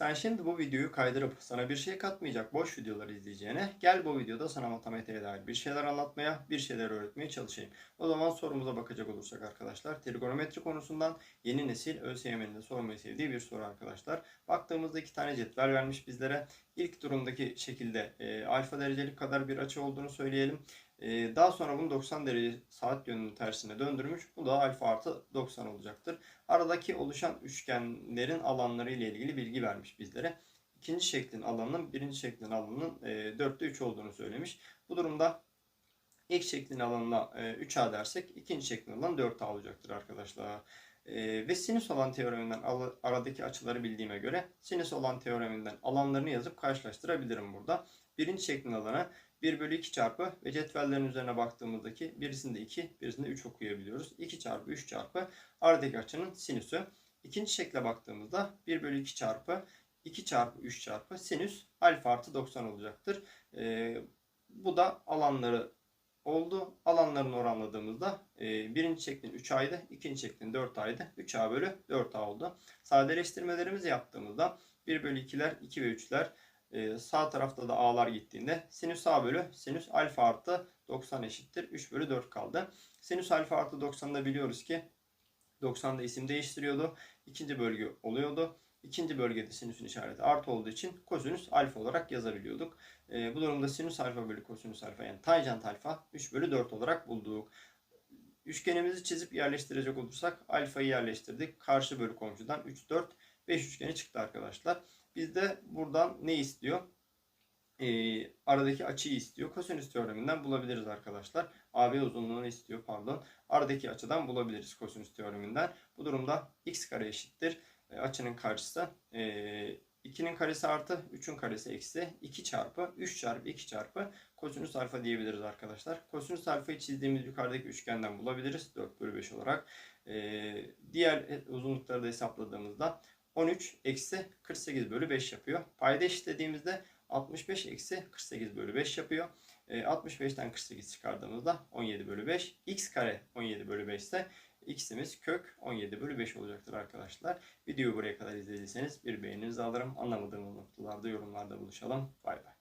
Sen şimdi bu videoyu kaydırıp sana bir şey katmayacak boş videoları izleyeceğine gel bu videoda sana matematiğe dair bir şeyler anlatmaya, bir şeyler öğretmeye çalışayım. O zaman sorumuza bakacak olursak arkadaşlar trigonometri konusundan yeni nesil ÖSYM'nin de sormayı sevdiği bir soru arkadaşlar. Baktığımızda iki tane cetvel vermiş bizlere. İlk durumdaki şekilde e, alfa derecelik kadar bir açı olduğunu söyleyelim. E, daha sonra bunu 90 derece saat yönünün tersine döndürmüş. Bu da alfa artı 90 olacaktır. Aradaki oluşan üçgenlerin alanları ile ilgili bilgi vermiş bizlere. İkinci şeklin alanının birinci şeklin alanının e, 4'te 3 olduğunu söylemiş. Bu durumda ilk şeklin alanına e, 3A dersek ikinci şeklin alanı 4A olacaktır arkadaşlar. E, ve sinüs olan teoreminden aradaki açıları bildiğime göre sinüs olan teoreminden alanlarını yazıp karşılaştırabilirim burada. Birinci şeklin alanı 1 bölü 2 çarpı ve cetvellerin üzerine baktığımızdaki birisinde 2, birisinde 3 okuyabiliyoruz. 2 çarpı 3 çarpı aradaki açının sinüsü. İkinci şekle baktığımızda 1 bölü 2 çarpı 2 çarpı 3 çarpı sinüs alfa artı 90 olacaktır. Ee, bu da alanları oldu. Alanlarını oranladığımızda e, birinci şeklin 3A'ydı, ikinci şeklin 4A'ydı. 3A bölü 4A oldu. Sadeleştirmelerimizi yaptığımızda 1 bölü 2'ler, 2 ve 3'ler ee, sağ tarafta da a'lar gittiğinde sinüs a bölü sinüs alfa artı 90 eşittir. 3 bölü 4 kaldı. Sinüs alfa artı 90'da biliyoruz ki 90'da isim değiştiriyordu. İkinci bölge oluyordu. İkinci bölgede sinüsün işareti artı olduğu için kosinüs alfa olarak yazabiliyorduk. Ee, bu durumda sinüs alfa bölü kosinüs alfa yani tanjant alfa 3 bölü 4 olarak bulduk. Üçgenimizi çizip yerleştirecek olursak alfayı yerleştirdik. Karşı bölü komşudan 3, 4, 5 üçgeni çıktı arkadaşlar. Bizde buradan ne istiyor? Ee, aradaki açıyı istiyor. Kosinüs teoreminden bulabiliriz arkadaşlar. AB uzunluğunu istiyor pardon. Aradaki açıdan bulabiliriz kosinüs teoreminden. Bu durumda x kare eşittir. E, açının karşısı e, 2'nin karesi artı 3'ün karesi eksi 2 çarpı 3 çarpı 2 çarpı kosinüs alfa diyebiliriz arkadaşlar. Kosinüs alfayı çizdiğimiz yukarıdaki üçgenden bulabiliriz. 4 bölü 5 olarak. E, diğer uzunlukları da hesapladığımızda 13 eksi 48 bölü 5 yapıyor. Payda eşitlediğimizde 65 eksi 48 bölü 5 yapıyor. E, 65'ten 48 çıkardığımızda 17 bölü 5. x kare 17 bölü 5 ise x'imiz kök 17 bölü 5 olacaktır arkadaşlar. Videoyu buraya kadar izlediyseniz bir beğeninizi alırım. Anlamadığım noktalarda yorumlarda buluşalım. Bay bay.